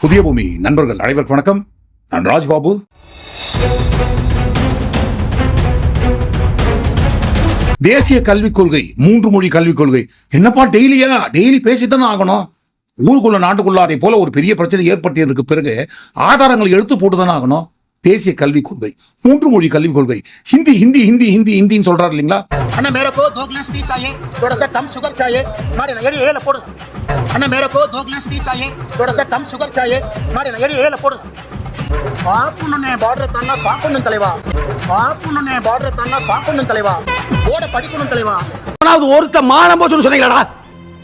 புதிய பூமி. நண்பர்கள் அனைவருக்கும் வணக்கம். நான் ராஜ்பாபு. தேசிய கல்விக் கொள்கை மூன்று மொழி கல்விக் கொள்கை. என்னப்பா டெய்லியா டெய்லி பேசித்தானே ஆகணும். ஊருக்குள்ள நாட்டுக்குள்ள அதை போல ஒரு பெரிய பிரச்சனை ஏற்படுத்தியதற்கு பிறகு ஆதாரங்கள் எடுத்து போட்டுதானே ஆகணும். தேசிய கல்விக் கொள்கை மூன்று மொழி கல்விக் கொள்கை. ஹிந்தி ஹிந்தி ஹிந்தி ஹிந்தி ஹிந்தின்னு சொல்றாரு இல்லைங்களா? அண்ணா மேரே கோ டீ சாயே தோடா கம் சுகர் சாயே மாரி ஏழு போடு अन्ना मेरे को दो गिलास टी चाहिए थोड़ा सा कम शुगर चाहिए मारे ना एड़ी ஏல போடு பாப்புனே பார்டர் தன்னா சாப்பிடணும் தலைவா பாப்புனே பார்டர் தன்னா சாப்பிடணும் தலைவா ஓட படிக்கணும் தலைவா ஆனாவது ஒருத்த மானம் போச்சுன்னு சொன்னீங்களாடா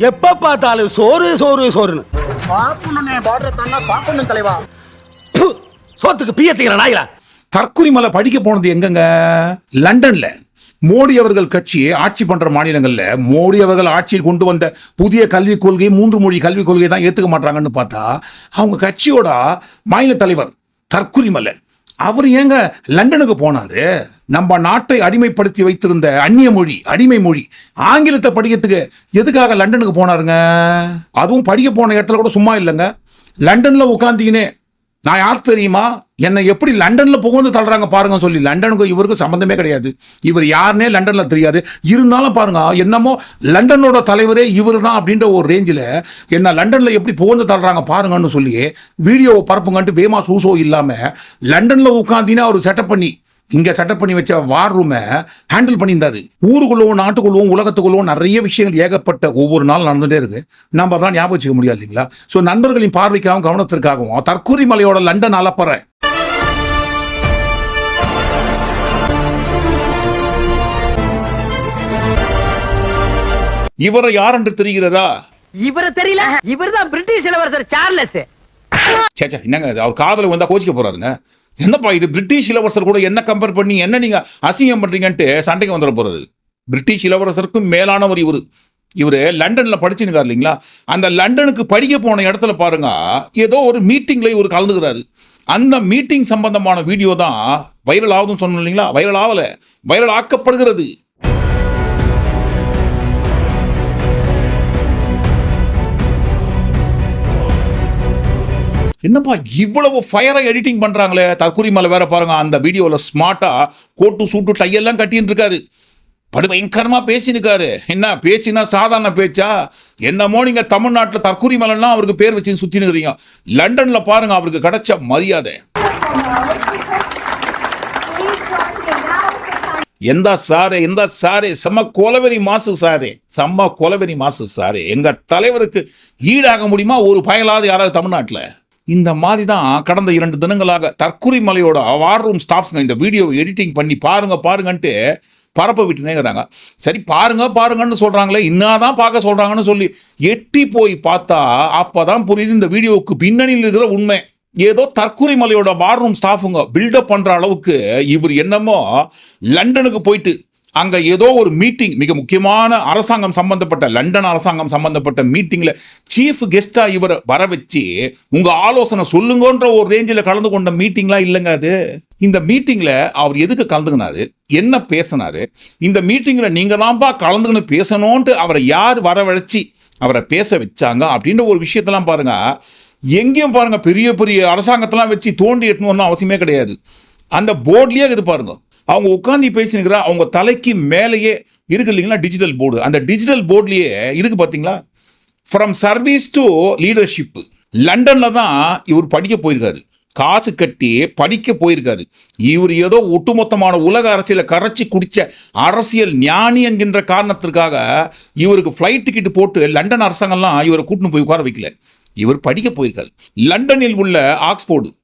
எப்ப பார்த்தாலும் சோறு சோறு சோறுன்னு பாப்புனே பார்டர் தன்னா சாப்பிடணும் தலைவா ப்பு, சோத்துக்கு பீயத்தீங்களா நாய்களா தற்குறிமலை படிக்க போனது எங்கங்க லண்டன்ல மோடி அவர்கள் கட்சி ஆட்சி பண்ற மாநிலங்கள்ல மோடி அவர்கள் ஆட்சியில் கொண்டு வந்த புதிய கல்விக் கொள்கை மூன்று மொழி கல்விக் கொள்கையை தான் ஏத்துக்க மாட்டாங்கன்னு பார்த்தா அவங்க கட்சியோட மாநில தலைவர் தற்குறிமலை அவர் ஏங்க லண்டனுக்கு போனாரு? நம்ம நாட்டை அடிமைப்படுத்தி வைத்திருந்த அந்நிய மொழி அடிமை மொழி ஆங்கிலத்தை படிக்கிறதுக்கு எதுக்காக லண்டனுக்கு போனாருங்க? அதுவும் படிக்க போன இடத்துல கூட சும்மா இல்லைங்க. லண்டன்ல உட்காந்தீங்கன்னே நான் யார் தெரியுமா? என்னை எப்படி லண்டன்ல புகுந்து தள்ளுறாங்க பாருங்க சொல்லி. லண்டனுக்கு இவருக்கு சம்பந்தமே கிடையாது. இவர் யாருனே லண்டன்ல தெரியாது. இருந்தாலும் பாருங்க என்னமோ லண்டனோட தலைவரே இவர் தான் அப்படின்ற ஒரு ரேஞ்சில் என்ன லண்டன்ல எப்படி புகுந்து தள்ளுறாங்க பாருங்கன்னு சொல்லி வீடியோவை பரப்புங்கன்ட்டு வேமா சூசோ இல்லாமல் லண்டன்ல உட்காந்தினா அவர் செட்டப் பண்ணி இங்க செட்டப் பண்ணி வச்ச வார் ரூமை ஹேண்டில் பண்ணியிருந்தாரு. ஊருக்குள்ளவும் நாட்டுக்குள்ளவும் உலகத்துக்குள்ளவும் நிறைய விஷயங்கள் ஏகப்பட்ட ஒவ்வொரு நாள் நடந்துட்டே இருக்கு. நம்ம தான் ஞாபகம் வச்சுக்க முடியாது இல்லைங்களா? ஸோ நண்பர்களின் பார்வைக்காகவும் கவனத்திற்காகவும் தற்கூரி மலையோட லண்டன் அலப்பற இவரை யார் என்று தெரிகிறதா? இவரை தெரியல. இவர்தான் பிரிட்டிஷ் இளவரசர் சார்லஸ். சேச்சா என்னங்க? அவர் காதல வந்தா கோச்சிக்க போறாருங்க. என்னப்பா இது? பிரிட்டிஷ் இளவரசர் கூட என்ன கம்பேர் பண்ணி என்ன நீங்கள் அசிங்கம் பண்ணுறீங்கன்ட்டு சண்டைக்கு வந்துட போகிறது பிரிட்டிஷ் இளவரசருக்கும் மேலானவர் இவர். இவர் லண்டனில் படிச்சுருக்கார் இல்லைங்களா? அந்த லண்டனுக்கு படிக்க போன இடத்துல பாருங்க ஏதோ ஒரு மீட்டிங்கில் இவர் கலந்துக்கிறாரு. அந்த மீட்டிங் சம்பந்தமான வீடியோ தான் வைரல் ஆகுதுன்னு சொன்னோம் இல்லைங்களா? வைரல் ஆகலை. வைரல் ஆக்கப்படுகிறது. என்னப்பா இவ்வளவு ஃபயரை எடிட்டிங் பண்ணுறாங்களே தற்கூரி மலை வேற பாருங்க அந்த வீடியோவில் ஸ்மார்ட்டாக கோட்டு சூட்டு டையெல்லாம் கட்டின்னு இருக்காரு. படு பேசினுக்காரு. என்ன பேசினா சாதாரண பேச்சா? என்னமோ நீங்கள் தமிழ்நாட்டில் தற்கூரி மலைன்னா அவருக்கு பேர் வச்சு சுத்தினுக்கிறீங்க லண்டன்ல பாருங்க அவருக்கு கிடைச்ச மரியாதை. எந்த சாரு எந்த சாரு? செம்ம கொலவெறி மாசு சாரு. செம்ம கொலவெறி மாசு சாரு. எங்கள் தலைவருக்கு ஈடாக முடியுமா? ஒரு பயலாவது யாராவது தமிழ்நாட்டில்? இந்த மாதிரி தான் கடந்த இரண்டு தினங்களாக தற்குறி மலையோட வார் ரூம் ஸ்டாஃப்ஸுங்க இந்த வீடியோவை எடிட்டிங் பண்ணி பாருங்க பாருங்கன்ட்டு பரப்ப விட்டுனேங்கிறாங்க சரி பாருங்க பாருங்கன்னு சொல்கிறாங்களே இன்னாதான் பார்க்க சொல்கிறாங்கன்னு சொல்லி எட்டி போய் பார்த்தா அப்போ தான் புரியுது இந்த வீடியோவுக்கு பின்னணியில் இருக்கிற உண்மை. ஏதோ தற்குறி மலையோட வார் ரூம் ஸ்டாஃபுங்க பில்டப் பண்ணுற அளவுக்கு இவர் என்னமோ லண்டனுக்கு போயிட்டு அங்கே ஏதோ ஒரு மீட்டிங் மிக முக்கியமான அரசாங்கம் சம்பந்தப்பட்ட லண்டன் அரசாங்கம் சம்பந்தப்பட்ட மீட்டிங்கில் சீஃப் கெஸ்ட்டாக இவரை வர வச்சு உங்கள் ஆலோசனை சொல்லுங்கன்ற ஒரு ரேஞ்சில் கலந்து கொண்ட மீட்டிங்லாம் இல்லைங்க அது. இந்த மீட்டிங்கில் அவர் எதுக்கு கலந்துக்கினாரு? என்ன பேசினாரு? இந்த மீட்டிங்கில் நீங்கள் தான்ப்பா கலந்துக்கின்னு பேசணும்ன்ட்டு அவரை யார் வரவழைச்சி அவரை பேச வச்சாங்க அப்படின்ற ஒரு விஷயத்தெல்லாம் பாருங்கள் எங்கேயும் பாருங்கள் பெரிய பெரிய அரசாங்கத்தெல்லாம் வச்சு தோண்டி எட்டணும்னு அவசியமே கிடையாது. அந்த போர்ட்லேயே இது பாருங்க. அவங்க உட்காந்து பேசினுக்கிறா அவங்க தலைக்கு மேலேயே இருக்கு இல்லைங்களா டிஜிட்டல் போர்டு அந்த டிஜிட்டல் போர்ட்லேயே இருக்கு பார்த்தீங்களா ஃப்ரம் சர்வீஸ் டு லீடர்ஷிப் லண்டனில் தான் இவர் படிக்க போயிருக்காரு. காசு கட்டி படிக்க போயிருக்காரு. இவர் ஏதோ ஒட்டுமொத்தமான உலக அரசியலை கரைச்சி குடித்த அரசியல் ஞானி என்கின்ற காரணத்திற்காக இவருக்கு ஃப்ளைட் டிக்கெட் போட்டு லண்டன் அரசாங்கம்லாம் இவரை கூட்டின்னு போய் உட்கார வைக்கல. இவர் படிக்க போயிருக்காரு. லண்டனில் உள்ள ஆக்ஸ்போர்டு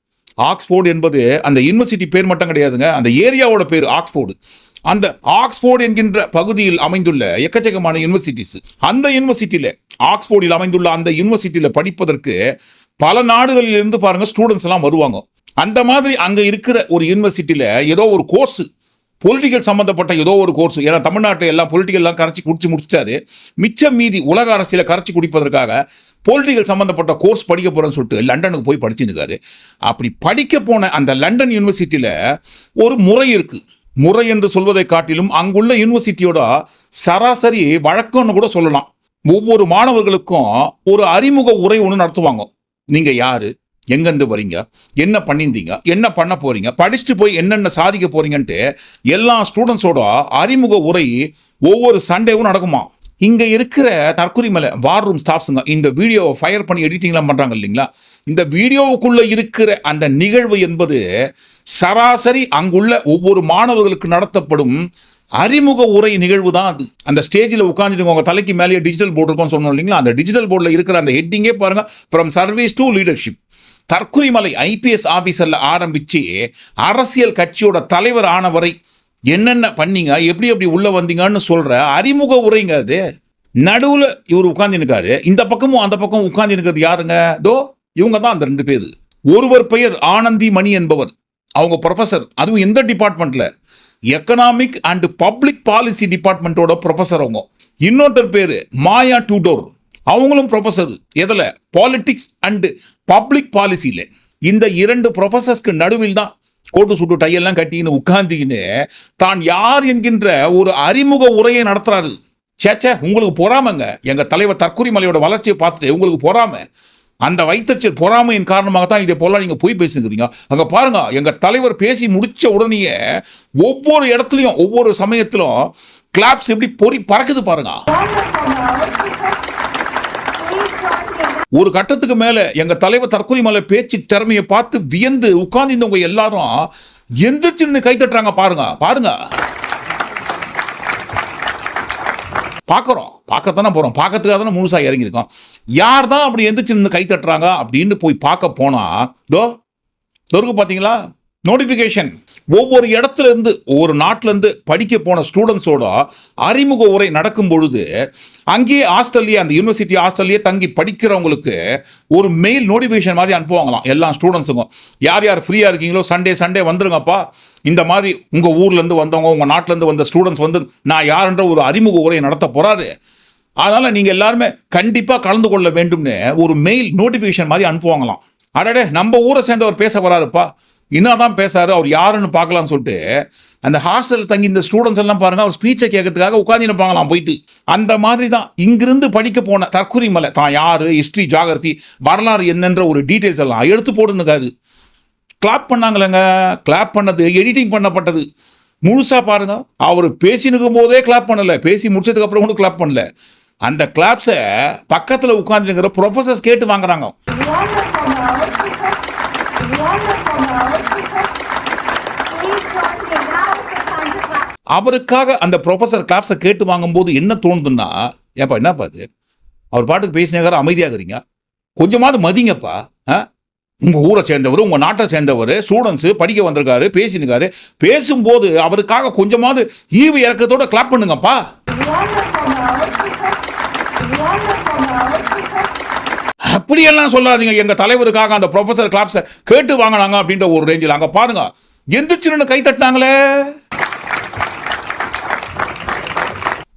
ஆக்ஸ்போர்டு என்பது அந்த யூனிவர்சிட்டி பேர் மட்டும் கிடையாதுங்க. அந்த ஏரியாவோட பேர் ஆக்ஸ்போர்டு அந்த ஆக்ஸ்போர்டு என்கின்ற பகுதியில் அமைந்துள்ள எக்கச்சக்கமான யூனிவர்சிட்டிஸ் அந்த யூனிவர்சிட்டியில் ஆக்ஸ்போர்டில் அமைந்துள்ள அந்த யூனிவர்சிட்டியில் படிப்பதற்கு பல நாடுகளில் இருந்து பாருங்க ஸ்டூடெண்ட்ஸ் எல்லாம் வருவாங்க. அந்த மாதிரி அங்கே இருக்கிற ஒரு யூனிவர்சிட்டியில் ஏதோ ஒரு கோர்ஸு பொலிட்டிக்கல் சம்மந்தப்பட்ட ஏதோ ஒரு கோர்ஸ் ஏன்னா தமிழ்நாட்டை எல்லாம் பொலிட்டிக்கல்லாம் கரைச்சி குடிச்சு முடிச்சாரு மிச்சம் மீதி உலக அரசியலை கரைச்சி குடிப்பதற்காக பொலிட்டிக்கல் சம்மந்தப்பட்ட கோர்ஸ் படிக்க போகிறேன்னு சொல்லிட்டு லண்டனுக்கு போய் படிச்சுருக்காரு அப்படி படிக்க போன அந்த லண்டன் யூனிவர்சிட்டியில் ஒரு முறை இருக்குது முறை என்று சொல்வதை காட்டிலும் அங்குள்ள யூனிவர்சிட்டியோட சராசரி வழக்கம்னு கூட சொல்லலாம். ஒவ்வொரு மாணவர்களுக்கும் ஒரு அறிமுக உரை ஒன்று நடத்துவாங்க. நீங்கள் யார்? எங்கேருந்து வரீங்க? என்ன பண்ணியிருந்தீங்க? என்ன பண்ண போறீங்க? படிச்சுட்டு போய் என்னென்ன சாதிக்க போறீங்கன்ட்டு எல்லா ஸ்டூடெண்ட்ஸோட அறிமுக உரை ஒவ்வொரு சண்டேவும் நடக்குமா? இங்கே இருக்கிற தற்கொலை மேலே வார் ரூம் ஸ்டாஃப்ஸுங்க இந்த வீடியோவை ஃபயர் பண்ணி எடிட்டிங்லாம் பண்ணுறாங்க இல்லைங்களா? இந்த வீடியோவுக்குள்ளே இருக்கிற அந்த நிகழ்வு என்பது சராசரி அங்குள்ள ஒவ்வொரு மாணவர்களுக்கு நடத்தப்படும் அறிமுக உரை நிகழ்வு தான் அது. அந்த ஸ்டேஜில் உட்காந்துட்டு உங்கள் தலைக்கு மேலேயே டிஜிட்டல் போர்டு இருக்கும்னு சொன்னோம் இல்லைங்களா? அந்த டிஜிட்டல் போர்டில் இருக்கிற அந்த ஹெட்டிங்கே பாருங்கள் ஃப்ரம் சர்வீஸ் டு லீடர்ஷிப் தற்கொலைமலை ஐபிஎஸ் ஆஃபீஸரில் ஆரம்பித்து அரசியல் கட்சியோட தலைவர் ஆனவரை என்னென்ன பண்ணீங்க? எப்படி எப்படி உள்ளே வந்தீங்கன்னு சொல்கிற அறிமுக உரைங்க அது. நடுவில் இவர் உட்காந்துருக்காரு இந்த பக்கமும் அந்த பக்கம் உட்காந்துருக்கிறது யாருங்க? தோ இவங்க தான் அந்த ரெண்டு பேர். ஒருவர் பெயர் ஆனந்தி மணி என்பவர். அவங்க ப்ரொஃபசர் அதுவும் எந்த டிபார்ட்மெண்ட்டில் எக்கனாமிக் அண்ட் பப்ளிக் பாலிசி டிபார்ட்மெண்ட்டோட ப்ரொஃபசர் அவங்க. இன்னொருத்தர் பேர் மாயா டூடோர். அவங்களும் ப்ரொஃபஸர் எதில்? பாலிட்டிக்ஸ் அண்டு பப்ளிக் பாலிசியில் இந்த இரண்டு ப்ரொஃபசர்ஸ்க்கு நடுவில் தான் கோட்டு சுட்டு டையெல்லாம் கட்டின்னு உட்காந்துக்கின்னு தான் யார் என்கின்ற ஒரு அறிமுக உரையை நடத்துறாரு. சேச்சே உங்களுக்கு பொறாமங்க. எங்கள் தலைவர் தற்கூரி மலையோட வளர்ச்சியை பார்த்துட்டு உங்களுக்கு பொறாம. அந்த வைத்தறிச்சல் பொறாமையின் காரணமாக தான் இதை போல நீங்கள் போய் பேசுகிறீங்க அங்கே பாருங்க எங்கள் தலைவர் பேசி முடித்த உடனேயே ஒவ்வொரு இடத்துலையும் ஒவ்வொரு சமயத்திலும் கிளாப்ஸ் எப்படி பொறி பறக்குது பாருங்க. ஒரு கட்டத்துக்கு மேல எங்க தலைவர் தற்கொலை மலை பேச்சு திறமையை பார்த்து வியந்து உட்கார்ந்திருந்தவங்க எல்லாரும் எந்திரிச்சுன்னு கை தட்டுறாங்க. பாருங்க பாருங்க. பார்க்குறோம். பார்க்கத்தானே போகிறோம் பார்க்கறதுக்காக தானே முழுசாக இறங்கியிருக்கோம். யார் தான் அப்படி எந்திரிச்சு நின்று கை தட்டுறாங்க அப்படின்னு போய் பார்க்க போனால் தோ தொருக்கு பார்த்தீங்களா? நோட்டிஃபிகேஷன் ஒவ்வொரு இடத்துல இருந்து ஒவ்வொரு நாட்டிலேருந்து படிக்க போன ஸ்டூடெண்ட்ஸோட அறிமுக உரை நடக்கும் பொழுது அங்கேயே ஹாஸ்டல்லையே அந்த யூனிவர்சிட்டி ஹாஸ்டல்லையே தங்கி படிக்கிறவங்களுக்கு ஒரு மெயில் நோட்டிஃபிகேஷன் மாதிரி அனுப்புவாங்களாம் எல்லா ஸ்டூடெண்ட்ஸுக்கும் யார் யார் ஃப்ரீயாக இருக்கீங்களோ சண்டே சண்டே வந்துருங்கப்பா. இந்த மாதிரி உங்கள் ஊர்லேருந்து வந்தவங்க உங்கள் நாட்டிலேருந்து வந்த ஸ்டூடெண்ட்ஸ் வந்து நான் யாருன்ற ஒரு அறிமுக உரையை நடத்த போகிறாரு அதனால் நீங்கள் எல்லாருமே கண்டிப்பாக கலந்து கொள்ள வேண்டும்னு ஒரு மெயில் நோட்டிஃபிகேஷன் மாதிரி அனுப்புவாங்களாம். அடடே நம்ம ஊரை சேர்ந்தவர் பேச வராருப்பா. என்னதான் பேசாரு அவர் யாருன்னு பார்க்கலாம்னு சொல்லிட்டு அந்த ஹாஸ்டல் தங்கி இந்த ஸ்டூடெண்ட்ஸ் எல்லாம் பாருங்க அவர் ஸ்பீச்சை கேட்கறதுக்காக உட்காந்துருப்பாங்களாம் போயிட்டு. அந்த மாதிரி தான் இங்கிருந்து படிக்க போன தற்கொலை மலை தான் யார் ஹிஸ்ட்ரி ஜாகிரபி வரலாறு என்னன்ற ஒரு டீட்டெயில்ஸ் எல்லாம் எடுத்து போடுனுக்காரு கிளாப் பண்ணாங்களேங்க? கிளாப் பண்ணது எடிட்டிங் பண்ணப்பட்டது. முழுசாக பாருங்க அவர் பேசினுக்கும் போதே கிளாப் பண்ணலை பேசி முடிச்சதுக்கப்புறம் கூட கிளாப் பண்ணல. அந்த கிளாப்ஸை பக்கத்தில் உட்காந்துருக்கிற ப்ரொஃபஸர்ஸ் கேட்டு வாங்குறாங்க. அவருக்காக அந்த ப்ரொஃபசர் கிளாப்ஸை கேட்டு வாங்கும்போது என்ன தோணுதுன்னா ஏப்பா என்னப்பா பாது அவர் பாட்டுக்கு பேசினாரு அமைதியாகிறீங்க. கொஞ்சமாவது மதிங்கப்பா ஆ? உங்கள் ஊரை சேர்ந்தவர் உங்கள் நாட்டை சேர்ந்தவர் ஸ்டூடெண்ட்ஸு படிக்க வந்திருக்காரு பேசினுக்காரு. பேசும்போது அவருக்காக கொஞ்சமாவது ஈவு இறக்கத்தோட கிளாப் பண்ணுங்கப்பா. அப்படியெல்லாம் சொல்லாதீங்க. எங்கள் தலைவருக்காக அந்த ப்ரொஃபசர் கிளாப்ஸை கேட்டு வாங்கினாங்க அப்படின்ற ஒரு ரேஞ்சில் அங்கே பாருங்க. எந்திரிச்சிருன்னு கை தட்டினாங்களே.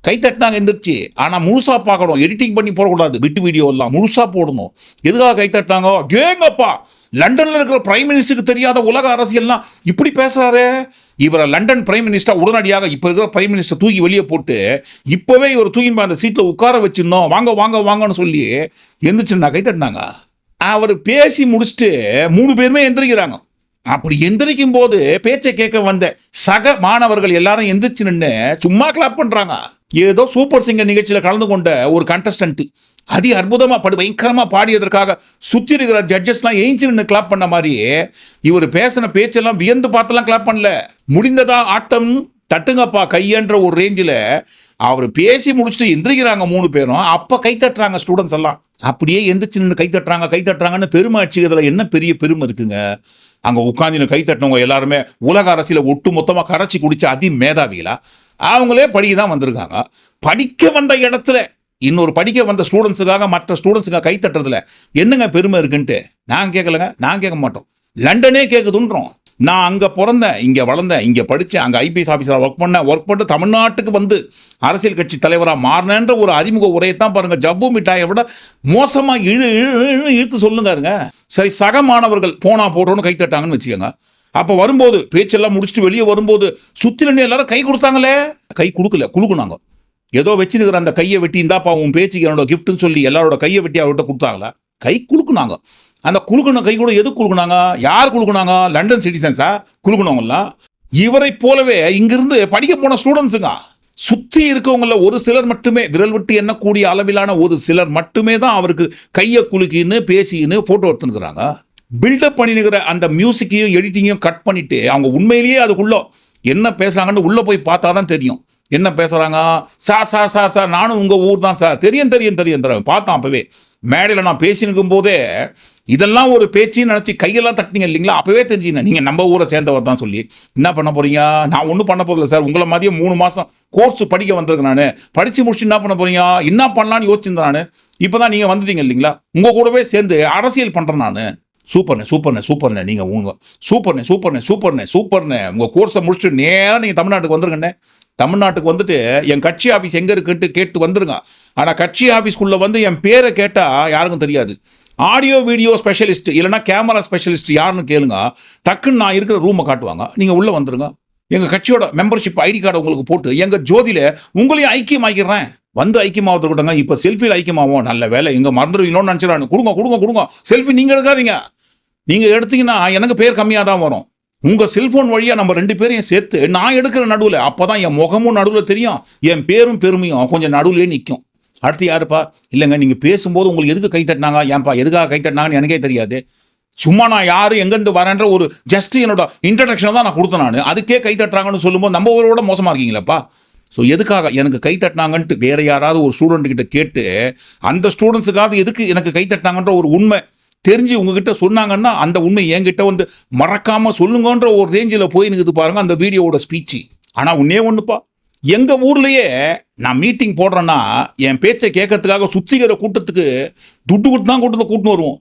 கை தட்டினாங்க எந்திரிச்சு. ஆனால் முழுசாக பார்க்கணும். எடிட்டிங் பண்ணி போடக்கூடாது. விட்டு வீடியோ எல்லாம் முழுசாக போடணும். எதுக்காக கை தட்டினாங்க? ஏங்கப்பா லண்டன்ல இருக்கிற பிரைம் மினிஸ்டருக்கு தெரியாத உலக அரசியல்லாம் இப்படி பேசுறாரு? இவரை லண்டன் பிரைம் மினிஸ்டர் உடனடியாக இப்ப இருக்கிற பிரைம் மினிஸ்டர் தூக்கி வெளியே போட்டு இப்பவே இவர் தூக்கி அந்த சீட்ல உட்கார வச்சிருந்தோம் வாங்க வாங்க வாங்கன்னு சொல்லி எந்திரிச்சுன்னா கை தட்டினாங்க. அவர் பேசி முடிச்சுட்டு மூணு பேருமே எந்திரிக்கிறாங்க. அப்படி எந்திரிக்கும் போது பேச்சை கேட்க வந்த சக மாணவர்கள் எல்லாரும் எந்திரிச்சு நின்று சும்மா கிளாப் பண்றாங்க. ஏதோ சூப்பர் சிங்கர் நிகழ்ச்சியில் கலந்து கொண்ட ஒரு கண்டஸ்டன்ட் அதி அற்புதமாக படு பயங்கரமாக பாடியதற்காக சுற்றி இருக்கிற ஜட்ஜஸ்லாம் ஏஞ்சி நின்று கிளாப் பண்ண மாதிரியே இவர் பேசின பேச்செல்லாம் வியந்து பார்த்தெல்லாம் கிளாப் பண்ணல. முடிந்ததா ஆட்டம்? தட்டுங்கப்பா கையன்ற ஒரு ரேஞ்சில் அவர் பேசி முடிச்சுட்டு எந்திரிக்கிறாங்க மூணு பேரும். அப்போ கை தட்டுறாங்க ஸ்டூடெண்ட்ஸ் எல்லாம். அப்படியே எந்திரிச்சு நின்று கை தட்டுறாங்க கை தட்டுறாங்கன்னு பெருமை இதில் என்ன பெரிய பெருமை இருக்குங்க? அங்கே உட்காந்து கை தட்டினவங்க எல்லாருமே உலக அரசியல ஒட்டு மொத்தமாக கரைச்சி குடிச்ச அதி மேதாவிகளா? அவங்களே படிக்க தான் வந்திருக்காங்க. படிக்க வந்த இடத்துல இன்னொரு படிக்க வந்த ஸ்டூடெண்ட்ஸுக்காக மற்ற ஸ்டூடெண்ட்ஸுக்காக கை தட்டுறதுல என்னங்க பெருமை இருக்குன்ட்டு? நான் கேட்கலங்க நான் கேட்க மாட்டோம். லண்டனே கேட்குதுன்றோம் நான் அங்கே பிறந்தேன் இங்கே வளர்ந்தேன் இங்கே படித்தேன் அங்கே ஐபிஎஸ் ஆஃபீஸராக ஒர்க் பண்ணேன் ஒர்க் பண்ணிட்டு தமிழ்நாட்டுக்கு வந்து அரசியல் கட்சி தலைவராக மாறினேன்ற ஒரு அறிமுக உரையை தான் பாருங்கள் ஜப்பு மிட்டாயை விட மோசமாக இழு இழு இழுத்து சொல்லுங்காருங்க. சரி சக மாணவர்கள் போனா போட்டோன்னு கை தட்டாங்கன்னு வச்சுக்கோங்க. அப்போ வரும்போது பேச்செல்லாம் முடிச்சுட்டு வெளியே வரும்போது சுற்றி நின்று எல்லாரும் கை கொடுத்தாங்களே? கை கொடுக்கல குலுக்குனாங்க. ஏதோ வச்சிருக்கிற அந்த கையை வெட்டி இருந்தாப்பா உன் பேச்சுக்கு என்னோட கிஃப்ட்னு சொல்லி எல்லாரோட கையை வெட்டி அவர்கிட்ட கொடுத்தாங்களா? கை குலுக்குனாங்க. அந்த குலுக்குன கை கூட எது குலுக்குனாங்க? யார் குலுக்குனாங்க? லண்டன் சிட்டிசன்ஸா குலுக்குனவங்கலாம் இவரை போலவே இங்கிருந்து படிக்க போன ஸ்டூடெண்ட்ஸுங்க சுற்றி இருக்கவங்கள ஒரு சிலர் மட்டுமே விரல் விட்டு எண்ணக்கூடிய அளவிலான ஒரு சிலர் மட்டுமே தான் அவருக்கு கையை குலுக்கின்னு பேசின்னு ஃபோட்டோ எடுத்துனுக்குறாங்க பில்டப் பண்ணினுக்கிற அந்த மியூசிக்கையும் எடிட்டிங்கையும் கட் பண்ணிட்டு அவங்க உண்மையிலேயே அதுக்குள்ளே என்ன பேசுகிறாங்கன்னு உள்ளே போய் பார்த்தா தான் தெரியும். என்ன பேசுறாங்க? சார் சார் சார் சார் நானும் உங்கள் ஊர் தான் சார் தெரியும் தெரியும் தெரியும் தெரியும். பார்த்தோம் அப்போவே. மேடையில் நான் பேசினுக்கும் போதே இதெல்லாம் ஒரு பேச்சின்னு நினச்சி கையெல்லாம் தட்டினீங்க இல்லைங்களா? அப்பவே தெரிஞ்சுங்க நீங்கள் நம்ம ஊரை சேர்ந்தவர் தான் சொல்லி. என்ன பண்ண போறீங்க? நான் ஒன்றும் பண்ண போதில்ல சார். உங்களை மாதிரியே மூணு மாதம் கோர்ஸ் படிக்க வந்திருக்கேன் நான். படித்து முடிச்சு என்ன பண்ண போகிறீங்க என்ன பண்ணலான்னு யோசிச்சிருந்தேன் நான். இப்போ தான் நீங்கள் வந்துட்டீங்க இல்லைங்களா? உங்கள் கூடவே சேர்ந்து அரசியல் பண்ணுறேன் நான். சூப்பர்ண்ணே சூப்பர்ண்ணே சூப்பர்ண்ணே நீங்கள் உங்கள் சூப்பர்ண்ணே சூப்பர்ண்ணே சூப்பர்ண்ணே சூப்பர்ண்ணே. உங்கள் கோர்ஸை முடிச்சுட்டு நேராக நீங்கள் தமிழ்நாட்டுக்கு வந்துருங்கண்ணே தமிழ்நாட்டுக்கு வந்துட்டு என் கட்சி ஆஃபீஸ் எங்கே இருக்குன்ட்டு கேட்டு வந்துருங்க. ஆனால் கட்சி ஆஃபீஸ்க்குள்ளே வந்து என் பேரை கேட்டால் யாருக்கும் தெரியாது. ஆடியோ வீடியோ ஸ்பெஷலிஸ்ட் இல்லைனா கேமரா ஸ்பெஷலிஸ்ட் யாருன்னு கேளுங்க. டக்குன்னு நான் இருக்கிற ரூமை காட்டுவாங்க. நீங்கள் உள்ளே வந்துருங்க. எங்கள் கட்சியோட மெம்பர்ஷிப் ஐடி கார்டு உங்களுக்கு போட்டு எங்கள் ஜோதியில் உங்களையும் ஐக்கியமாக்கிறேன் வந்து ஐக்கியமாவது கூட்டங்க இப்போ செல்ஃபியில் ஐக்கியமாவோம். நல்ல வேலை எங்கே மறந்துடுவீங்களோன்னு நினச்சிடறாங்க கொடுங்க கொடுங்க கொடுங்க. செல்ஃபி நீங்கள் எடுக்காதீங்க. நீங்கள் எடுத்தீங்கன்னா எனக்கு பேர் கம்மியாக தான் வரும். உங்கள் செல்ஃபோன் வழியாக நம்ம ரெண்டு பேரையும் சேர்த்து நான் எடுக்கிற நடுவில் அப்போ தான் என் முகமும் நடுவில் தெரியும் என் பேரும் பெருமையும் கொஞ்சம் நடுவிலே நிற்கும் அடுத்து யாருப்பா? இல்லைங்க நீங்கள் பேசும்போது உங்களுக்கு எதுக்கு கை தட்டினாங்க? ஏன்பா எதுக்காக கை தட்டினாங்கன்னு எனக்கே தெரியாது. சும்மா நான் யார் எங்கேருந்து வரேன்ற ஒரு ஜஸ்ட் என்னோட இன்ட்ரடக்ஷனை தான் நான் கொடுத்தேன் நான். அதுக்கே கை தட்டுறாங்கன்னு சொல்லும்போது நம்ம ஊரோட மோசமாக இருக்கீங்களப்பா? ஸோ எதுக்காக எனக்கு கை தட்டினாங்கன்ட்டு வேறு யாராவது ஒரு ஸ்டூடெண்ட் கிட்ட கேட்டு அந்த ஸ்டூடெண்ட்ஸுக்காவது எதுக்கு எனக்கு கை தட்டினாங்கன்ற ஒரு உண்மை தெரிஞ்சு உங்ககிட்ட சொன்னாங்கன்னா அந்த உண்மை என்கிட்ட வந்து மறக்காமல் சொல்லுங்கன்ற ஒரு ரேஞ்சில் போய் நிற்குது பாருங்க அந்த வீடியோவோட ஸ்பீச்சு ஆனால் உன்னே ஒன்றுப்பா எங்கள் ஊர்லேயே நான் மீட்டிங் போடுறேன்னா என் பேச்சை கேட்கறதுக்காக சுத்திக்கிற கூட்டத்துக்கு துட்டு கொடுத்து தான் கூட்டத்தை கூட்டின்னு வருவோம்.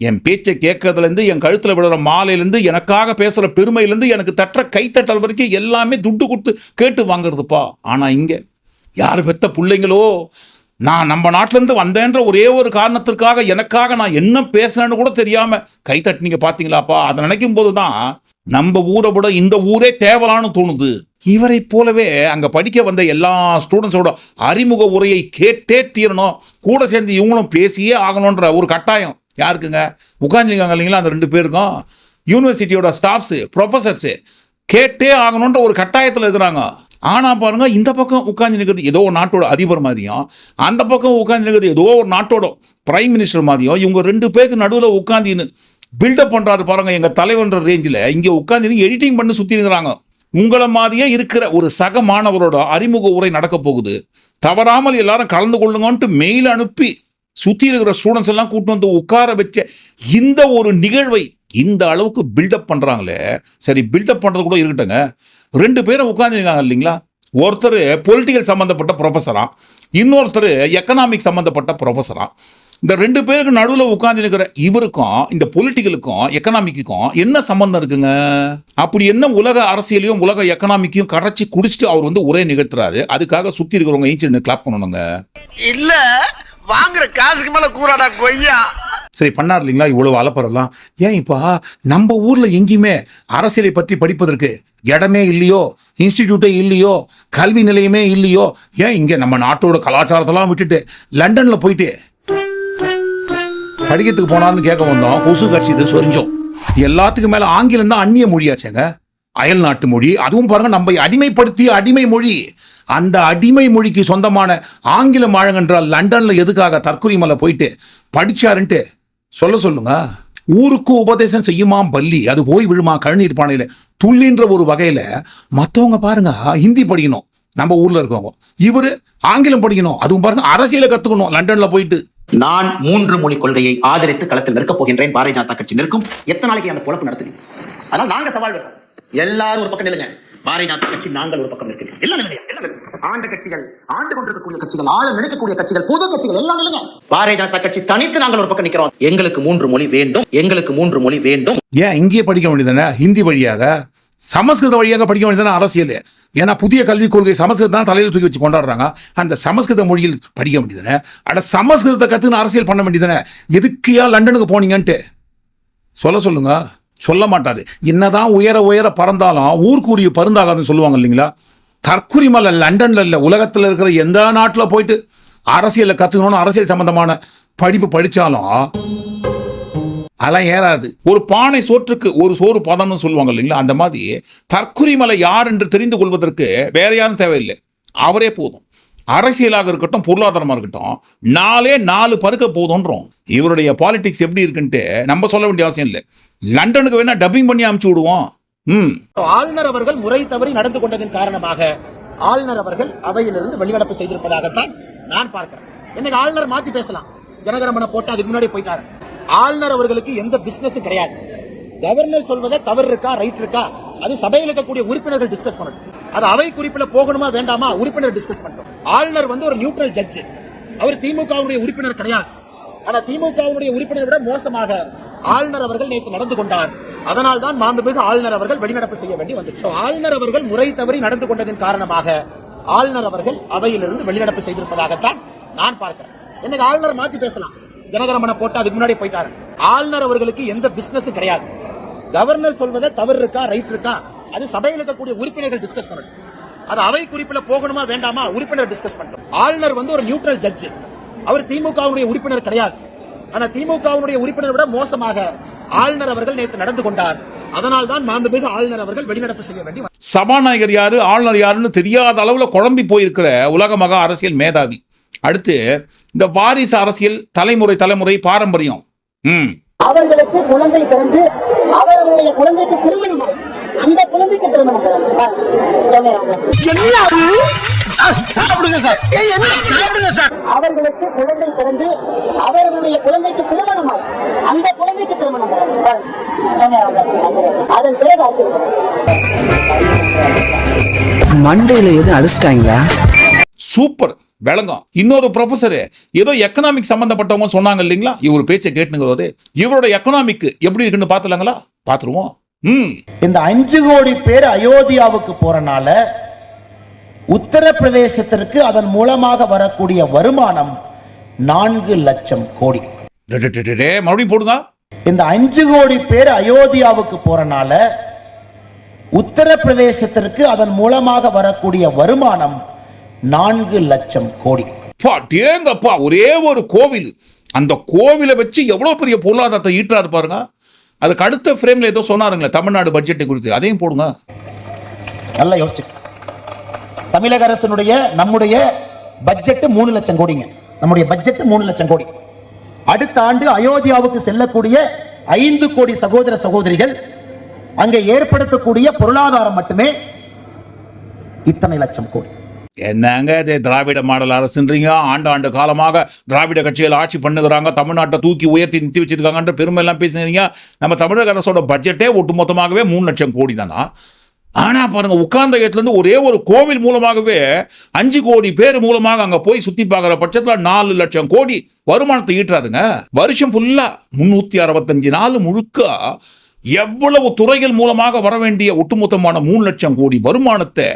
என் பேச்சை கேட்கறதுலேருந்து என் கழுத்தில் விடுற மாலையிலேருந்து எனக்காக பேசுகிற பெருமையிலேருந்து எனக்கு தட்டுற கைத்தட்டல் வரைக்கும் எல்லாமே துட்டு கொடுத்து கேட்டு வாங்குறதுப்பா. ஆனால் இங்கே யார் பெத்த பிள்ளைங்களோ நான் நம்ம நாட்டிலேருந்து வந்தேன்ற ஒரே ஒரு காரணத்திற்காக எனக்காக நான் என்ன பேசுறேன்னு கூட தெரியாமல் கை தட்டினீங்க பார்த்தீங்களாப்பா அதை நினைக்கும் போது தான் நம்ம ஊரை விட இந்த ஊரே தேவலான்னு தோணுது. இவரை போலவே அங்கே படிக்க வந்த எல்லா ஸ்டூடெண்ட்ஸோட அறிமுக உரையை கேட்டே தீரணும். கூட சேர்ந்து இவங்களும் பேசியே ஆகணுன்ற ஒரு கட்டாயம். யாருக்குங்க? உட்காந்துருக்காங்க இல்லைங்களா? அந்த ரெண்டு பேருக்கும். யூனிவர்சிட்டியோட ஸ்டாஃப்ஸு ப்ரொஃபஸர்ஸு கேட்டே ஆகணுன்ற ஒரு கட்டாயத்தில் இருக்கிறாங்க. ஆனால் பாருங்கள் இந்த பக்கம் உட்காந்து நிற்கிறது ஏதோ ஒரு நாட்டோட அதிபர் மாதிரியும் அந்த பக்கம் உட்காந்து நிற்கிறது ஏதோ ஒரு நாட்டோட பிரைம் மினிஸ்டர் மாதிரியும் இவங்க ரெண்டு பேருக்கு நடுவில் உட்காந்துன்னு பில்டப் பண்ணுறாரு பாருங்கள் எங்கள் தலைவன்ற ரேஞ்சில் இங்கே உட்காந்து எடிட்டிங் பண்ணி சுத்தி இருக்கிறாங்க. உங்களை மாதிரியே இருக்கிற ஒரு சக மாணவரோட அறிமுக உரை நடக்க போகுது. தவறாமல் எல்லாரும் கலந்து கொள்ளுங்கன்ட்டு மெயில் அனுப்பி சுற்றி இருக்கிற ஸ்டூடெண்ட்ஸ் எல்லாம் கூட்டு வந்து உட்கார வச்ச இந்த ஒரு நிகழ்வை இந்த அளவுக்கு பில்டப் பண்ணுறாங்களே சரி பில்டப் பண்ணுறது கூட இருக்கட்டுங்க ரெண்டு பேரும் உட்காந்துருக்காங்க இல்லைங்களா? ஒருத்தர் பொலிட்டிக்கல் சம்மந்தப்பட்ட ப்ரொஃபஸராக இன்னொருத்தர் எக்கனாமிக் சம்மந்தப்பட்ட ப்ரொஃபஸராக இந்த ரெண்டு பேருக்கு நடுவில் உட்கார்ந்து இருக்கிற இவருக்கும் இந்த பொலிட்டிக்கலுக்கும் எக்கனாமிக்குக்கும் என்ன சம்மந்தம் இருக்குங்க? அப்படி என்ன உலக அரசியலையும் உலக எக்கனாமிக்கையும் கரைச்சி குடிச்சிட்டு அவர் வந்து உரை நிகழ்த்துறாரு. அதுக்காக சுற்றி இருக்கிறவங்க ஏஞ்சி கிளாப் பண்ணணுங்க. இல்லை வாங்குற காசுக்கு மேல கூறாடா கொய்யா. சரி பண்ணார் இல்லைங்களா? இவ்வளவு அலப்பறலாம் ஏன் இப்போ நம்ம ஊர்ல எங்கேயுமே அரசியலை பற்றி படிப்பதற்கு இடமே இல்லையோ இன்ஸ்டிடியூட்டே இல்லையோ கல்வி நிலையமே இல்லையோ ஏன் இங்க நம்ம நாட்டோட கலாச்சாரத்தெல்லாம் விட்டுட்டு லண்டன்ல போயிட்டு படிக்கிறதுக்கு போனான்னு கேட்க வந்தோம். கொசு கட்சி இது சொரிஞ்சோம். எல்லாத்துக்கும் மேல ஆங்கிலம் தான் அந்நிய மொழியாச்சேங்க. அயல் நாட்டு மொழி அதுவும் பாருங்க நம்ம அடிமைப்படுத்திய அடிமை மொழி. அந்த அடிமை மொழிக்கு சொந்தமான ஆங்கிலம் ஆழங்கன்றால் லண்டன்ல எதுக்காக தற்கொலை மலை போயிட்டு படிச்சாருன்ட்டு சொல்ல சொல்லுங்க. ஊருக்கு உபதேசம் செய்யுமாம் பள்ளி அது போய் விழுமா கழுநீர் பானையில. துள்ளின்ற ஒரு வகையில மத்தவங்க பாருங்க ஹிந்தி படிக்கணும். நம்ம ஊர்ல இருக்கவங்க. இவரு ஆங்கிலம் படிக்கணும். அதுவும் பாருங்க அரசியலை கத்துக்கணும் லண்டன்ல போயிட்டு. நான் மூன்று மொழி கொள்கையை ஆதரித்து களத்தில் நிற்கப் போகின்றேன். பாரதிய ஜனதா கட்சி நிற்கும். எத்தனை நாளைக்கு அந்த பொழப்பு நடத்துவீங்க அதனால் நாங்க சவால் வைப்போம் எல்லாரும் ஒரு பக்கம் நில்லுங்க. பாரதிய ஜனதா கட்சி நாங்கள் ஒரு பக்கம் நிற்கிறோம். எல்லாம் நில்லுங்க, எல்லாம். ஆண்ட கட்சிகள் ஆண்டு கொண்டிருக்கக்கூடிய கட்சிகள் ஆள நினைக்கக்கூடிய கட்சிகள் புது கட்சிகள் எல்லாம் நில்லுங்க. பாரதிய ஜனதா கட்சி தனித்து நாங்கள் ஒரு பக்கம் நிற்கிறோம். எங்களுக்கு மூன்று மொழி வேண்டும் எங்களுக்கு மூன்று மொழி வேண்டும். ஏன் இங்கேயே படிக்க வேண்டியதானே ஹிந்தி வழியாக சமஸ்கிருத வழியாக படிக்க வேண்டியதானே அரசியல்? ஏன்னா புதிய கல்விக் கொள்கை சமஸ்கிருதம் தான் தலையில் தூக்கி வச்சு கொண்டாடுறாங்க. அந்த சமஸ்கிருத மொழியில் படிக்க வேண்டியதானே அட சமஸ்கிருதத்தை கற்றுன்னு அரசியல் பண்ண வேண்டியதானே எதுக்கியா லண்டனுக்கு போனீங்கன்ட்டு? சொல்ல சொல்லுங்க. சொல்ல மாட்டார். என்னதான் உயர உயர பறந்தாலும் ஊர்க்குரிய பருந்தாகாதுன்னு சொல்லுவாங்க இல்லைங்களா? தற்குறி மலை லண்டன்ல இல்லை உலகத்தில் இருக்கிற எந்த நாட்டில் போயிட்டு அரசியலை கத்துக்கணும்னு அரசியல் சம்பந்தமான படிப்பு படித்தாலும் அதெல்லாம் ஏறாது. ஒரு பானை சோற்றுக்கு ஒரு சோறு பதம்னு சொல்லுவாங்க இல்லைங்களா? அந்த மாதிரி தற்குறிமலை யார் என்று தெரிந்து கொள்வதற்கு வேற யாரும் தேவையில்லை. அவரே போதும். அரசியலாக இருக்கட்டும் பொருளாதாரமாக இருக்கட்டும் நாலே நாலு பருக்க போதுன்றோம். இவருடைய பாலிடிக்ஸ் எப்படி இருக்குன்ட்டு நம்ம சொல்ல வேண்டிய அவசியம் இல்லை. லண்டனுக்கு வேணா டப்பிங் பண்ணி அமுச்சு விடுவோம். ம். ஆளுநர் அவர்கள் முறை தவறி நடந்து கொண்டதன் காரணமாக ஆளுநர் அவர்கள் அவையிலிருந்து வெளிநடப்பு செய்திருப்பதாகத்தான் நான் பார்க்கிறேன். இன்னைக்கு ஆளுநர் மாத்தி பேசலாம்? ஜனகரமனை போட்டு அதுக்கு முன்னாடி போயிட்டாரு. ஆளுநர் அவர்களுக்கு எந்த பிசினஸும் கிடையாது. கவர்னர் சொல்வதை தவறு இருக்கா ரைட் இருக்கா? அது சபையில் இருக்கக்கூடிய உறுப்பினர்கள் டிஸ்கஸ் பண்ணணும். அது அவை குறிப்பில் போகணுமா வேண்டாமா உறுப்பினர் டிஸ்கஸ் பண்ணணும் ஆளுநர் வந்து ஒரு நியூட்ரல் ஜட்ஜ் அவர் திமுகவுடைய உறுப்பினர் கிடையாது. ஆனா திமுகவுடைய உறுப்பினர் விட மோசமாக ஆளுநர் அவர்கள் நேற்று நடந்து கொண்டார். அதனால் தான் மாண்புமிகு ஆளுநர் அவர்கள் வெளிநடப்பு செய்ய வேண்டி வந்துச்சு. ஆளுநர் அவர்கள் முறை தவறி நடந்து கொண்டதன் காரணமாக ஆளுநர் அவர்கள் அவையிலிருந்து வெளிநடப்பு செய்திருப்பதாகத்தான் நான் பார்க்கிறேன். இன்னைக்கு ஆளுநர் மாத்தி பேசலாம். ஜனகரமனை போட்டு அதுக்கு முன்னாடி போயிட்டாரு. ஆளுநர் அவர்களுக்கு எந்த பிசினஸும் கிடையாது. கவர்னர் சொல்வதை தவறு இருக்கா ரைட் இருக்கா அது சபையில் இருக்கக்கூடிய உறுப்பினர்கள் டிஸ்கஸ் பண்ணணும். அது அவை குறிப்பில போகணுமா வேண்டாமா உறுப்பினர் டிஸ்கஸ் பண்ணணும் ஆளுநர் வந்து ஒரு நியூட்ரல் ஜட்ஜ் அவர் திமுகவுடைய உறுப்பினர் கிடையாது. ஆனா திமுகவுடைய உறுப்பினர் விட மோசமாக ஆளுநர் அவர்கள் நேற்று நடந்து கொண்டார். அதனால் தான் மாண்புமிகு ஆளுநர் அவர்கள் வெளிநடப்பு செய்ய வேண்டி வந்தது. சபாநாயகர் யாரு ஆளுநர் யாருன்னு தெரியாத அளவுல குழம்பி போயிருக்கிற உலக மகா அரசியல் மேதாவி. அடுத்து இந்த வாரிசு அரசியல் தலைமுறை தலைமுறை பாரம்பரியம். ம். அவர்களுக்கு குழந்தை பிறந்து அவர்களுடைய குழந்தைக்கு திருமணம். அந்த குழந்தைக்கு திருமணம் அவர்களுக்கு குழந்தை பிறந்து அவர்களுடைய குழந்தைக்கு திருமணம் ஆகும். அந்த குழந்தைக்கு திருமணம் அதன் பிறகு மண்டையில எதுவும் அடிச்சிட்டாங்களா? சூப்பர். விளங்கும். இன்னொரு ப்ரொஃபஸர் ஏதோ எக்கனாமிக் சம்பந்தப்பட்டவங்க சொன்னாங்க இல்லைங்களா? இவர் பேச்சை கேட்டுங்கிறது இவரோட எக்கனாமிக் எப்படி இருக்குன்னு பார்த்துலாங்களா? பார்த்துருவோம். ம் இந்த அஞ்சு கோடி பேர் அயோத்தியாவுக்கு போறனால உத்தரப்பிரதேசத்திற்கு அதன் மூலமாக வரக்கூடிய வருமானம் நான்கு லட்சம் கோடி. மறுபடியும் போடுங்க. இந்த அஞ்சு கோடி பேர் அயோத்தியாவுக்கு போறனால உத்தரப்பிரதேசத்திற்கு அதன் மூலமாக வரக்கூடிய வருமானம் நான்கு லட்சம் கோடி. பா டேங்கப்பா ஒரே ஒரு கோவில். அந்த கோவிலை வச்சு எவ்வளோ பெரிய பொருளாதாரத்தை ஈட்டுறாரு பாருங்க. அதுக்கு அடுத்த ஃப்ரேமில் ஏதோ சொன்னாருங்களே தமிழ்நாடு பட்ஜெட்டை குறித்து. அதையும் போடுங்க. நல்லா யோசிச்சு. தமிழக அரசினுடைய நம்முடைய பட்ஜெட் மூணு லட்சம் கோடிங்க. நம்முடைய பட்ஜெட் மூணு லட்சம் கோடி. அடுத்த ஆண்டு அயோத்தியாவுக்கு செல்லக்கூடிய ஐந்து கோடி சகோதர சகோதரிகள் அங்கே ஏற்படுத்தக்கூடிய பொருளாதாரம் மட்டுமே இத்தனை லட்சம் கோடி. என்னங்க இது திராவிட மாடல் அரசுன்றீங்க? ஆண்டு ஆண்டு காலமாக திராவிட கட்சிகள் ஆட்சி பண்ணுகிறாங்க தமிழ்நாட்டை தூக்கி உயர்த்தி நிறுத்தி வச்சிருக்காங்கன்ற பெருமை எல்லாம் நம்ம தமிழக அரசோட பட்ஜெட்டே ஒட்டுமொத்தமாகவே மூணு லட்சம் கோடி தானா? ஆனால் பாருங்க உட்கார்ந்த இடத்துலேருந்து ஒரே ஒரு கோவில் மூலமாகவே அஞ்சு கோடி பேர் மூலமாக அங்கே போய் சுற்றி பார்க்குற பட்சத்தில் நாலு லட்சம் கோடி வருமானத்தை ஈட்டுறாருங்க. வருஷம் ஃபுல்லாக முந்நூற்றி அறுபத்தஞ்சு நாள் முழுக்க எவ்வளவு துறைகள் மூலமாக வர வேண்டிய ஒட்டுமொத்தமான மூணு லட்சம் கோடி வருமானத்தை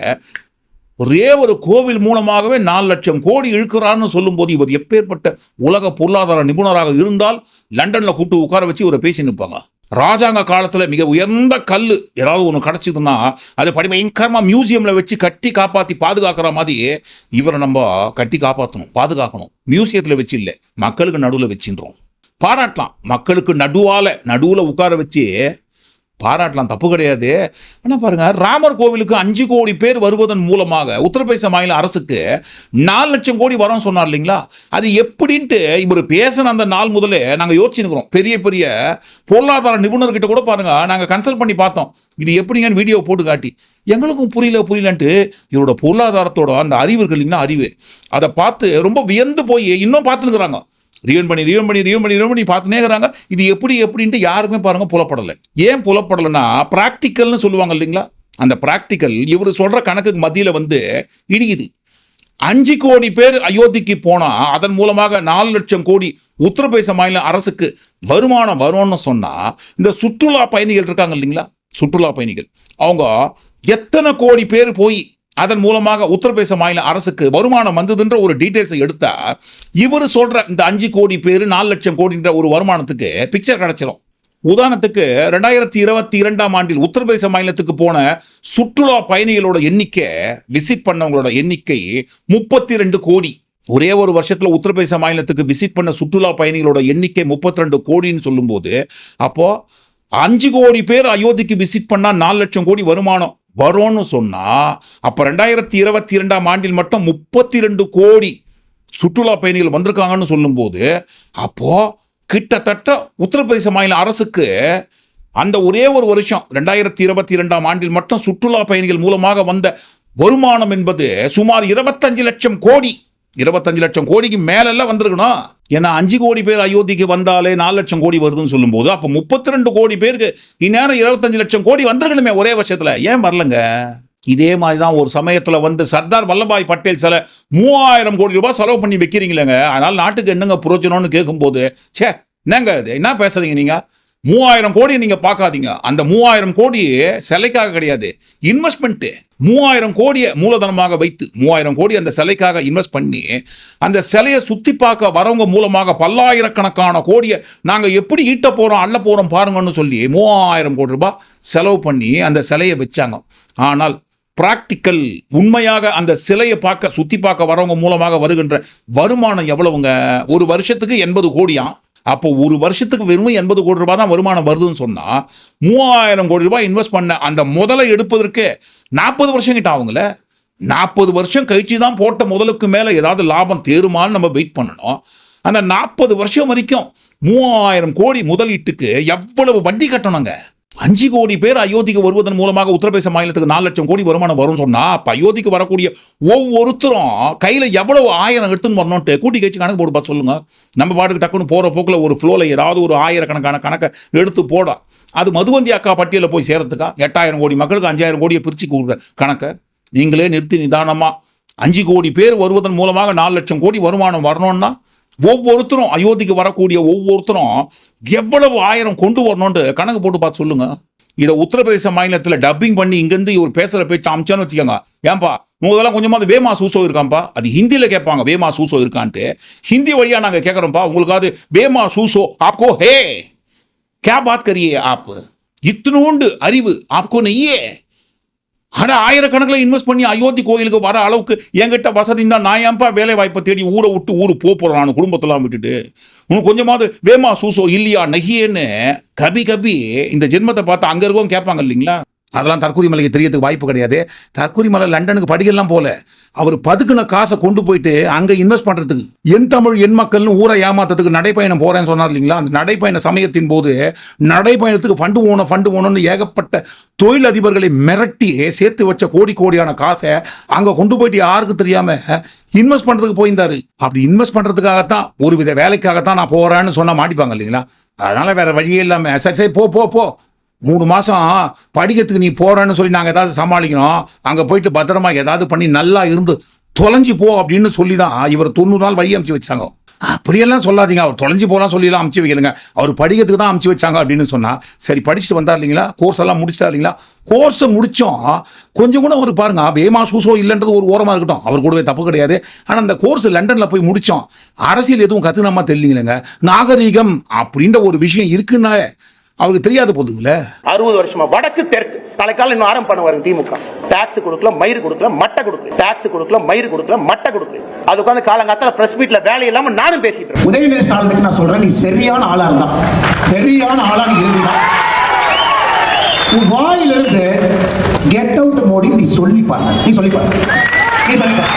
ஒரே ஒரு கோவில் மூலமாகவே நாலு லட்சம் கோடி இழுக்கிறார்னு சொல்லும்போது இவர் எப்பேற்பட்ட உலக பொருளாதார நிபுணராக இருந்தால் லண்டனில் கூட்டு உட்கார வச்சு இவரை பேசி நிற்பாங்க. ராஜாங்க காலத்தில் மிக உயர்ந்த கல் ஏதாவது ஒன்று கிடச்சிதுன்னா அதை படி பயங்கரமா மியூசியமில் வச்சு கட்டி காப்பாற்றி பாதுகாக்கிற மாதிரி இவரை நம்ம கட்டி காப்பாற்றணும் பாதுகாக்கணும். மியூசியத்தில் வச்சு இல்லை மக்களுக்கு நடுவில் வச்சுன்றோம். பாராட்டலாம். மக்களுக்கு நடுவால் நடுவில் உட்கார வச்சு பாராட்டலாம் தப்பு கிடையாது. ஆனால் பாருங்க ராமர் கோவிலுக்கு அஞ்சு கோடி பேர் வருவதன் மூலமாக உத்தரப்பிரதேச மாநில அரசுக்கு நாலு லட்சம் கோடி வரோம் சொன்னார் இல்லைங்களா? அது எப்படின்ட்டு இவர் பேசின அந்த நாள் முதலே நாங்கள் யோசிச்சுருக்கிறோம் பெரிய பெரிய பொருளாதார நிபுணர்கிட்ட கூட பாருங்கள் நாங்கள் கன்சல்ட் பண்ணி பார்த்தோம். இது எப்படிங்கன்னு வீடியோ போட்டு காட்டி. எங்களுக்கும் புரியல புரியலன்ட்டு இவரோட பொருளாதாரத்தோட அந்த அறிவு இருக்கு இல்லைங்களா அறிவு. அதை பார்த்து ரொம்ப வியந்து போய் இன்னும் பார்த்துருக்குறாங்க ரிவன் பண்ணி ரிவன் பண்ணி ரிவன் பண்ணி ரிவன் பண்ணி பார்த்துனே இருக்கிறாங்க. இது எப்படி எப்படின்ட்டு யாருக்குமே பாருங்கள் புலப்படலை. ஏன் புலப்படலைன்னா ப்ராக்டிக்கல்னு சொல்லுவாங்க இல்லைங்களா? அந்த ப்ராக்டிக்கல் இவர் சொல்கிற கணக்குக்கு மத்தியில் வந்து இடியுது அஞ்சு கோடி பேர் அயோத்திக்கு போனால் அதன் மூலமாக நாலு லட்சம் கோடி உத்தரப்பிரதேச மாநில அரசுக்கு வருமானம் வரும்னு சொன்னால் இந்த சுற்றுலா பயணிகள் இருக்காங்க இல்லைங்களா? சுற்றுலா பயணிகள். அவங்க எத்தனை கோடி பேர் போய் அதன் மூலமாக உத்தரப்பிரதேச மாநில அரசுக்கு வருமானம் வந்ததுன்ற ஒரு டீட்டெயில்ஸை எடுத்தா இவர் சொல்ற இந்த அஞ்சு கோடி பேர் நாலு லட்சம் கோடின்ற ஒரு வருமானத்துக்கு பிக்சர் கிடச்சிடும் உதாரணத்துக்கு ரெண்டாயிரத்தி இருபத்தி இரண்டாம் ஆண்டில் உத்தரப்பிரதேச மாநிலத்துக்கு போன சுற்றுலா பயணிகளோட எண்ணிக்கை விசிட் பண்ணவங்களோட எண்ணிக்கை முப்பத்தி ரெண்டு கோடி. ஒரே ஒரு வருஷத்தில் உத்தரப்பிரதேச மாநிலத்துக்கு விசிட் பண்ண சுற்றுலா பயணிகளோட எண்ணிக்கை 32 கோடின்னு சொல்லும்போது அப்போது அஞ்சு கோடி பேர் அயோத்திக்கு விசிட் பண்ணால் நாலு லட்சம் கோடி வருமானம். வரும்னு சொன்னால் அப்போ ரெண்டாயிரத்தி இருபத்தி இரண்டாம் ஆண்டில் மட்டும் முப்பத்தி ரெண்டு கோடி சுற்றுலா பயணிகள் வந்திருக்காங்கன்னு சொல்லும்போது அப்போது கிட்டத்தட்ட உத்தரப்பிரதேச மாநில அரசுக்கு அந்த ஒரே ஒரு வருஷம் ரெண்டாயிரத்தி இருபத்தி இரண்டாம் ஆண்டில் மட்டும் சுற்றுலா பயணிகள் மூலமாக வந்த வருமானம் என்பது சுமார் இருபத்தஞ்சு லட்சம் கோடி இருபத்தஞ்சு லட்சம் கோடிக்கு மேலெல்லாம் வந்திருக்கணும். ஏன்னா அஞ்சு கோடி பேர் அயோத்திக்கு வந்தாலே நாலு லட்சம் கோடி வருதுன்னு சொல்லும்போது அப்போ முப்பத்தி ரெண்டு கோடி பேருக்கு இந்நேரம் இருபத்தஞ்சு லட்சம் கோடி வந்திருக்கணுமே ஒரே வருஷத்தில். ஏன் வரலங்க? இதே மாதிரி தான் ஒரு சமயத்தில் வந்து சர்தார் வல்லபாய் பட்டேல் சில மூவாயிரம் கோடி ரூபாய் செலவு பண்ணி வைக்கிறீங்களேங்க. அதனால் நாட்டுக்கு என்னங்க புரோஜனம்னு கேட்கும்போது ச்சே என்னங்க இது? என்ன பேசுகிறீங்க நீங்கள் மூவாயிரம் கோடியை நீங்க பார்க்காதீங்க. அந்த மூவாயிரம் கோடியே சிலைக்காக கிடையாது. இன்வெஸ்ட்மெண்ட்டு மூவாயிரம் கோடியை மூலதனமாக வைத்து மூவாயிரம் கோடி அந்த சிலைக்காக இன்வெஸ்ட் பண்ணி அந்த சிலையை சுற்றி பார்க்க வரவங்க மூலமாக பல்லாயிரக்கணக்கான கோடியை நாங்கள் எப்படி ஈட்ட போகிறோம் அள்ள போகிறோம் பாருங்கன்னு சொல்லி மூவாயிரம் கோடி ரூபாய் செலவு பண்ணி அந்த சிலையை வச்சாங்க. ஆனால் ப்ராக்டிக்கல் உண்மையாக அந்த சிலையை பார்க்க சுற்றி பார்க்க வரவங்க மூலமாக வருகின்ற வருமானம் எவ்வளவுங்க? ஒரு வருஷத்துக்கு எண்பது கோடியாம் அப்போ ஒரு வருஷத்துக்கு வெறும் எண்பது கோடி ரூபாய் தான் வருமானம் வருதுன்னு சொன்னால் மூவாயிரம் கோடி ரூபாய் இன்வெஸ்ட் பண்ண அந்த முதலை எடுப்பதற்கு நாற்பது வருஷம் கிட்ட ஆகுங்களே? நாற்பது வருஷம் கழிச்சு தான் போட்ட முதலுக்கு மேலே ஏதாவது லாபம் தேருமான்னு நம்ம வெயிட் பண்ணணும். அந்த நாற்பது வருஷம் வரைக்கும் மூவாயிரம் கோடி முதலீட்டுக்கு எவ்வளவு வட்டி கட்டணுங்க? அஞ்சு கோடி பேர் அயோத்திக்கு வருவதன் மூலமாக உத்தரப்பிரதேச மாநிலத்துக்கு நாலு லட்சம் கோடி வருமானம் வரும்னு சொன்னா அப்ப அயோத்திக்கு வரக்கூடிய ஒவ்வொருத்தரும் கையில எவ்வளவு ஆயிரம் எடுத்துன்னு வரணும்ட்டு கூட்டி கழிச்சு கணக்கு போட்டு பார்த்து சொல்லுங்க. நம்ம பாட்டுக்கு டக்குன்னு போற போக்கில் ஒரு ஃப்ளோல ஏதாவது ஒரு ஆயிரக்கணக்கான கணக்கை எடுத்து போட. அது மதுவந்தி அக்கா பட்டியலில் போய் சேரத்துக்கா? எட்டாயிரம் கோடி மக்களுக்கு அஞ்சாயிரம் கோடியை பிரித்து கொடுக்குற கணக்கை நீங்களே நிறுத்தி நிதானமாக அஞ்சு கோடி பேர் வருவதன் மூலமாக நாலு லட்சம் கோடி வருமானம் வரணும்னா ஒவ்வொருத்தரும் அயோத்திக்கு வரக்கூடிய ஒவ்வொருத்தரும் எவ்வளவு ஆயிரம் கொண்டு வரணும்னு கணக்கு போட்டு பார்த்து சொல்லுங்க. இதை உத்தரப்பிரதேச மாநிலத்தில் டப்பிங் பண்ணி இங்கேருந்து இவர் பேசுகிற பேச்சு அமைச்சான்னு வச்சுக்கோங்க. ஏன்பா உங்களெல்லாம் கொஞ்சமாவது வேமா சூசோ இருக்கான்ப்பா அது ஹிந்தியில் கேட்பாங்க வேமா சூசோ இருக்கான்ட்டு. ஹிந்தி வழியாக நாங்கள் கேட்குறோம்ப்பா உங்களுக்காவது வேமா சூசோ ஆப்கோ ஹே. கே பாத் கரியே ஆப் இத்தினோண்டு அறிவு ஆப்கோ நெய்யே. ஆனால் ஆயிரக்கணக்கில் இன்வெஸ்ட் பண்ணி அயோத்தி கோயிலுக்கு வர அளவுக்கு என்கிட்ட வசதி இருந்தால் நான் ஏன்பா வேலை வாய்ப்பை தேடி ஊரை விட்டு ஊர் போக நான் குடும்பத்தெல்லாம் விட்டுட்டு உனக்கு கொஞ்சமாவது வேமா சூசோ இல்லையா நகியேன்னு கபி கபி இந்த ஜென்மத்தை பார்த்து அங்கே இருக்கவும் கேட்பாங்க இல்லைங்களா? அதெல்லாம் தற்கூரி மலைக்கு தெரியறதுக்கு வாய்ப்பு கிடையாது. தற்கூரி மலை லண்டனுக்கு படிக்கலாம் போல. அவர் பதுக்குன காசை கொண்டு போயிட்டு அங்கே இன்வெஸ்ட் பண்ணுறதுக்கு என் தமிழ் என் மக்கள்னு ஊரை ஏமாத்துறதுக்கு நடைப்பயணம் போகிறேன்னு சொன்னார் இல்லைங்களா? அந்த நடைப்பயண சமயத்தின் போது நடைப்பயணத்துக்கு ஃபண்டு ஓணும் ஃபண்டு ஓணும்னு ஏகப்பட்ட தொழில் அதிபர்களை மிரட்டி சேர்த்து வச்ச கோடி கோடியான காசை அங்கே கொண்டு போயிட்டு யாருக்கு தெரியாமல் இன்வெஸ்ட் பண்ணுறதுக்கு போயிருந்தாரு. அப்படி இன்வெஸ்ட் பண்ணுறதுக்காகத்தான் ஒரு வித வேலைக்காகத்தான் நான் போகிறேன்னு சொன்னால் மாட்டிப்பாங்க இல்லைங்களா? அதனால் வேறு வழியே இல்லாமல் சரி சரி போ போ போ. மூணு மாதம் படிக்கிறதுக்கு நீ போறேன்னு சொல்லி நாங்கள் ஏதாவது சமாளிக்கணும். அங்கே போயிட்டு பத்திரமா ஏதாவது பண்ணி நல்லா இருந்து தொலைஞ்சு போ அப்படின்னு சொல்லி தான் இவர் தொண்ணூறு நாள் வழி அமுச்சு வச்சாங்க. அப்படியெல்லாம் சொல்லாதீங்க. அவர் தொலைஞ்சு போகலாம் சொல்லிலாம் அமுச்சு வைக்கணுங்க. அவர் படிக்கிறதுக்கு தான் அமுச்சு வச்சாங்க அப்படின்னு சொன்னால் சரி படிச்சுட்டு வந்தார் இல்லைங்களா? கோர்ஸ் எல்லாம் முடிச்சிட்டா இல்லைங்களா? கோர்ஸை முடித்தோம் கொஞ்சம் கூட அவர் பாருங்க வேமா சூசோ இல்லைன்றது ஒரு ஓரமாக இருக்கட்டும். அவர் கூடவே தப்பு கிடையாது. ஆனால் அந்த கோர்ஸ் லண்டனில் போய் முடித்தோம் அரசியல் எதுவும் கத்துனமா தெரியலங்க நாகரீகம் அப்படின்ற ஒரு விஷயம் இருக்குன்னா அவருக்கு தெரியாத போதுங்களே. அறுபது வருஷமா வடக்கு தெற்கு. நாளைக்கு காலையில இன்னும் ஆரம்பம் பண்ணுவாரு திமுக. டாக்ஸ் கொடுக்கல மயிர் கொடுக்கல மட்டை கொடுக்கல. டாக்ஸ் கொடுக்கல மயிர் கொடுக்கல மட்டை கொடுக்கல. அது உட்காந்து காலங்காத்தால பிரஸ் மீட்ல வேலை இல்லாம நானும் பேசிட்டு இருக்கேன். உதயநிதி ஸ்டாலினுக்கு நான் சொல்றேன் நீ சரியான ஆளா இருந்தா. சரியான ஆளா நீ இருந்தா. வாயிலிருந்து கெட் அவுட் மோடி நீ சொல்லி பாரு. நீ சொல்லி பாரு. நீ சொல்லி பாரு.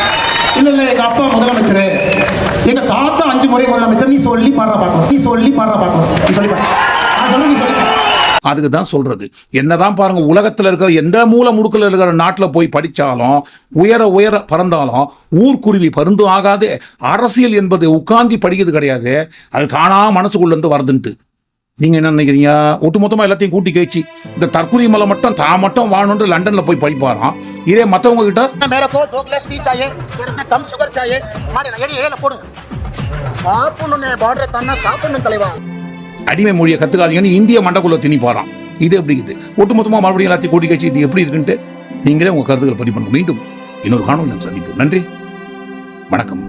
இல்ல இல்ல எங்க அப்பா முதலமைச்சர். எங்க தாத்தா அஞ்சு முறை முதலமைச்சர். நீ சொல்லி பாடுறா பார்க்கணும் நீ சொல்லி பாடுறா பார்க்கணும் நீ சொல்லி பாரு. அதுக்கு தான் சொல்றது. என்னதான் பாருங்க உலகத்தில் இருக்கிற எந்த மூல முடுக்கில் இருக்கிற நாட்டில் போய் படித்தாலும் உயர உயர பறந்தாலும் ஊர்க்குருவி பருந்து ஆகாது அரசியல் என்பது உட்காந்து படிக்கிறது கிடையாது. அது தானா மனசுக்குள்ளேருந்து வருதுன்ட்டு. நீங்கள் என்ன நினைக்கிறீங்க? ஒட்டுமொத்தமாக எல்லாத்தையும் கூட்டி கேச்சு. இந்த தற்குறி மலை மட்டும் தான் மட்டும் வாணுன்ட்டு லண்டனில் போய் படிப்பாராம். இதே மற்றவங்க கிட்ட மேரே கோ दो போடு. சாப்பிடணும் பார்டர் தன்னா சாப்பிடணும் தலைவா. அடிமை மொழியை கத்துக்காதீங்கன்னு இந்திய மண்டக்குள்ள திணிப்பாராம். இது எப்படி இது? ஒட்டுமொத்தமா மறுபடியும் எல்லாத்தையும் கூட்டி கட்சி இது எப்படி இருக்குன்ட்டு நீங்களே உங்க கருத்துக்களை பதிவு பண்ணுங்க. மீண்டும் இன்னொரு காணொலி நாம் சந்திப்போம். நன்றி. வணக்கம்.